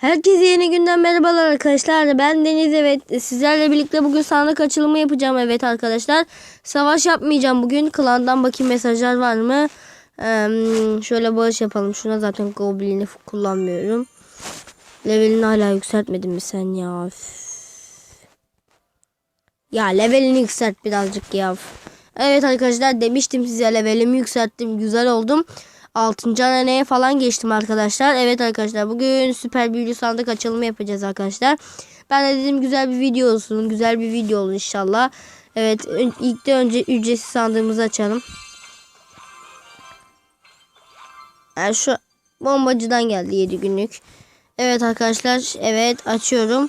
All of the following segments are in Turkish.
Herkese yeni günden merhabalar arkadaşlar. Ben Deniz evet. Sizlerle birlikte bugün sandık açılımı yapacağım evet arkadaşlar. Savaş yapmayacağım bugün. Klandan bakayım mesajlar var mı? Ee, şöyle bağış yapalım. Şuna zaten Goblin'i kullanmıyorum. Levelini hala yükseltmedin mi sen ya? Ya levelini yükselt birazcık ya. Evet arkadaşlar demiştim size levelimi yükselttim. Güzel oldum. 6. haneye falan geçtim arkadaşlar. Evet arkadaşlar bugün süper büyülü sandık açılımı yapacağız arkadaşlar. Ben de dedim güzel bir video olsun. Güzel bir video olur inşallah. Evet ilk de önce ücretsiz sandığımızı açalım. Yani şu bombacıdan geldi 7 günlük. Evet arkadaşlar evet açıyorum.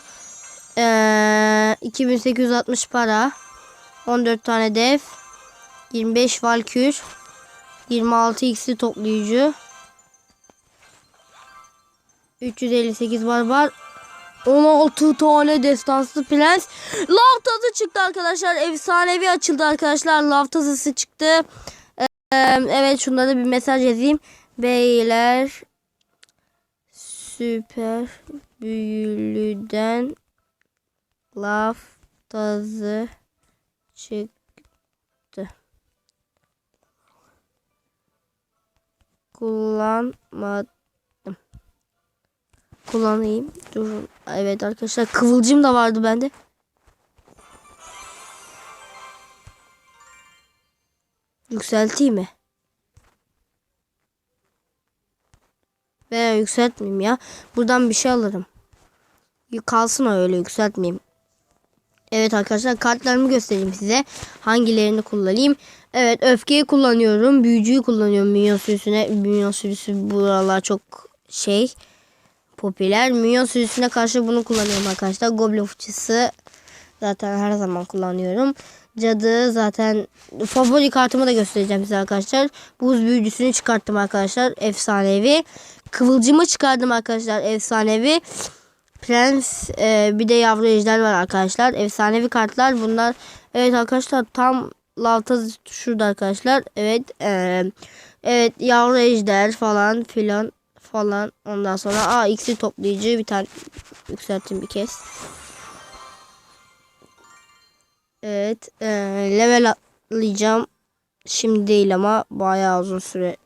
Ee, 2860 para. 14 tane dev. 25 valkür. 26 x'i toplayıcı. 358 barbar. 16 tane destansı prens. Lav tazı çıktı arkadaşlar. Efsanevi açıldı arkadaşlar. Lav tazısı çıktı. Ee, evet şunlara bir mesaj yazayım. Beyler süper büyülüden lav tazı çıktı. Kullanmadım. Kullanayım. Dur. Evet arkadaşlar kıvılcım da vardı bende. Yükselteyim mi? Veya yükseltmeyeyim ya. Buradan bir şey alırım. Kalsın öyle yükseltmeyeyim. Evet arkadaşlar kartlarımı göstereyim size. Hangilerini kullanayım. Evet öfkeyi kullanıyorum. Büyücüyü kullanıyorum minyon sürüsüne. Minyon sürüsü buralar çok şey popüler. Minyon sürüsüne karşı bunu kullanıyorum arkadaşlar. Goblin fıçısı zaten her zaman kullanıyorum. Cadı zaten favori kartımı da göstereceğim size arkadaşlar. Buz büyücüsünü çıkarttım arkadaşlar. Efsanevi. Kıvılcımı çıkardım arkadaşlar. Efsanevi. Prens e, bir de yavru ejder var arkadaşlar. Efsanevi kartlar bunlar. Evet arkadaşlar tam lavtaz şurada arkadaşlar. Evet. e, evet yavru ejder falan filan falan. Ondan sonra a x'i toplayıcı bir tane yükselttim bir kez. Evet. e, level atlayacağım. Şimdi değil ama bayağı uzun süre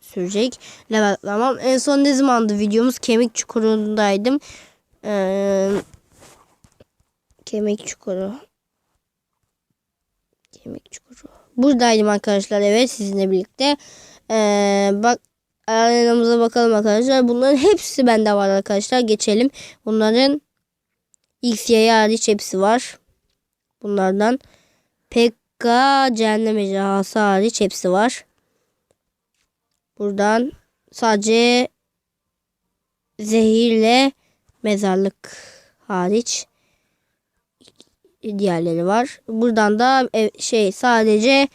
sürecek. Level atlamam. En son ne zamandı videomuz? Kemik çukurundaydım. Ee, kemik çukuru. Kemik çukuru. Buradaydım arkadaşlar evet sizinle birlikte. Ee, bak arenamıza bakalım arkadaşlar. Bunların hepsi bende var arkadaşlar. Geçelim. Bunların X, Y hariç hepsi var. Bunlardan PK cehennem ejderhası hariç hepsi var. Buradan sadece zehirle mezarlık hariç diğerleri var. Buradan da e, şey sadece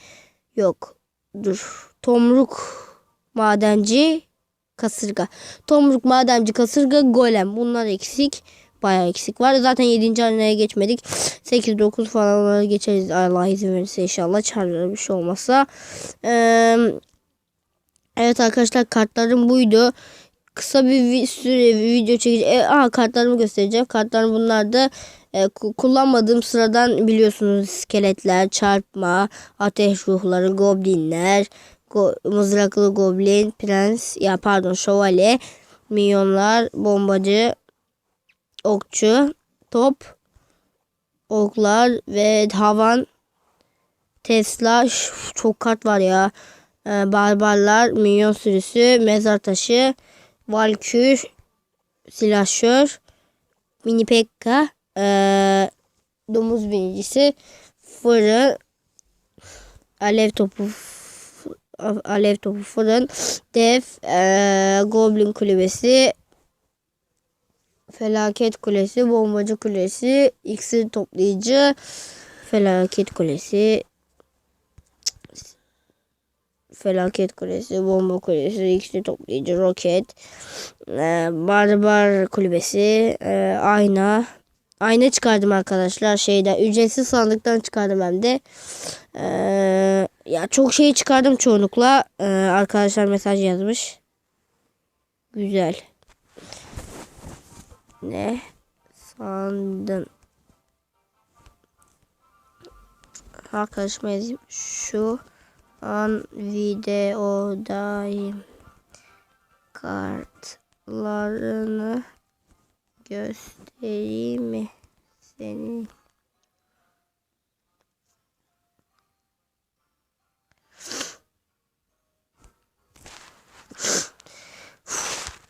yok. Dur. Tomruk madenci kasırga. Tomruk madenci kasırga golem. Bunlar eksik. Bayağı eksik var. Zaten 7. arenaya geçmedik. 8 9 falan onları geçeriz. Allah izin verirse inşallah. Çarlara bir şey olmazsa. Ee, evet arkadaşlar kartlarım buydu kısa bir süre bir video çekeceğim. E, aha kartlarımı göstereceğim. Kartlarım bunlar da e, ku- kullanmadığım sıradan biliyorsunuz iskeletler, çarpma, ateş ruhları, goblinler, go- mızraklı goblin, prens, ya pardon şövalye, milyonlar, bombacı, okçu, top, oklar ve havan, Tesla, çok kart var ya. E, barbarlar, milyon sürüsü, mezar taşı, Valkür, Silahşör, Mini Pekka, eee, Domuz binicisi, Fırın, Alev topu, Alev topu fırın, Dev, eee, Goblin kulübesi, Felaket kulesi, Bombacı kulesi, iksir toplayıcı, Felaket kulesi, Felaket Kulesi, Bomba Kulesi, X'li Toplayıcı, Roket, e, Barbar Kulübesi, e, Ayna. Ayna çıkardım arkadaşlar şeyden. Ücretsiz sandıktan çıkardım hem de. E, ya çok şey çıkardım çoğunlukla. E, arkadaşlar mesaj yazmış. Güzel. Ne sandın? Arkadaşıma yazayım. Şu an videodayım. Kartlarını göstereyim mi? Senin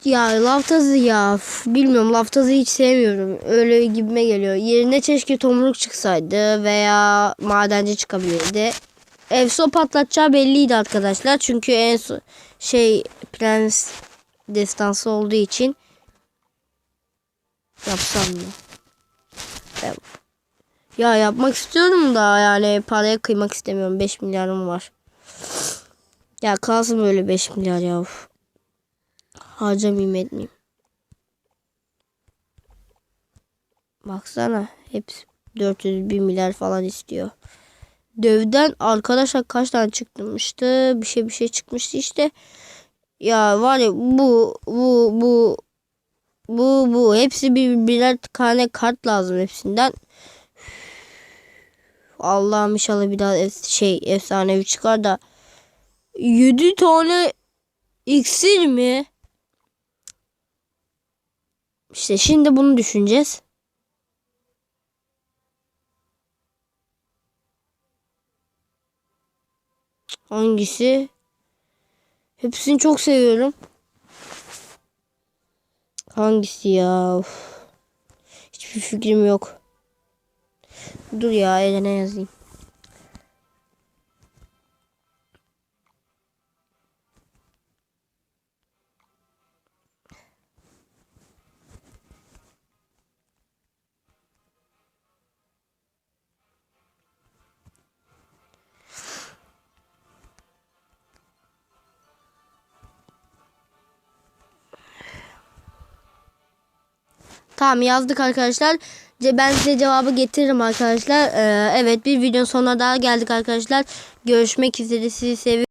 Ya laftazı ya. Bilmiyorum laftazı hiç sevmiyorum. Öyle gibime geliyor. Yerine keşke tomruk çıksaydı veya madenci çıkabilirdi. Efso patlatacağı belliydi arkadaşlar. Çünkü en so- şey prens destansı olduğu için yapsam mı? Ben- Ya yapmak istiyorum da yani paraya kıymak istemiyorum. 5 milyarım var. Ya kalsın böyle 5 milyar ya. Harcamayayım etmeyeyim. Baksana hepsi 400 bin milyar falan istiyor. Dövden arkadaşlar kaç tane çıkmıştı? Bir şey bir şey çıkmıştı işte. Ya var ya bu bu bu bu bu hepsi bir birer tane kart lazım hepsinden. Allah'ım inşallah bir daha ef- şey efsanevi çıkar da 7 tane iksir mi? İşte şimdi bunu düşüneceğiz. Hangisi? Hepsini çok seviyorum. Hangisi ya? Uf. Hiçbir fikrim yok. Dur ya Eren'e yazayım. Tamam yazdık arkadaşlar. Ben size cevabı getiririm arkadaşlar. Ee, evet bir videonun sonuna daha geldik arkadaşlar. Görüşmek üzere. Sizi seviyorum.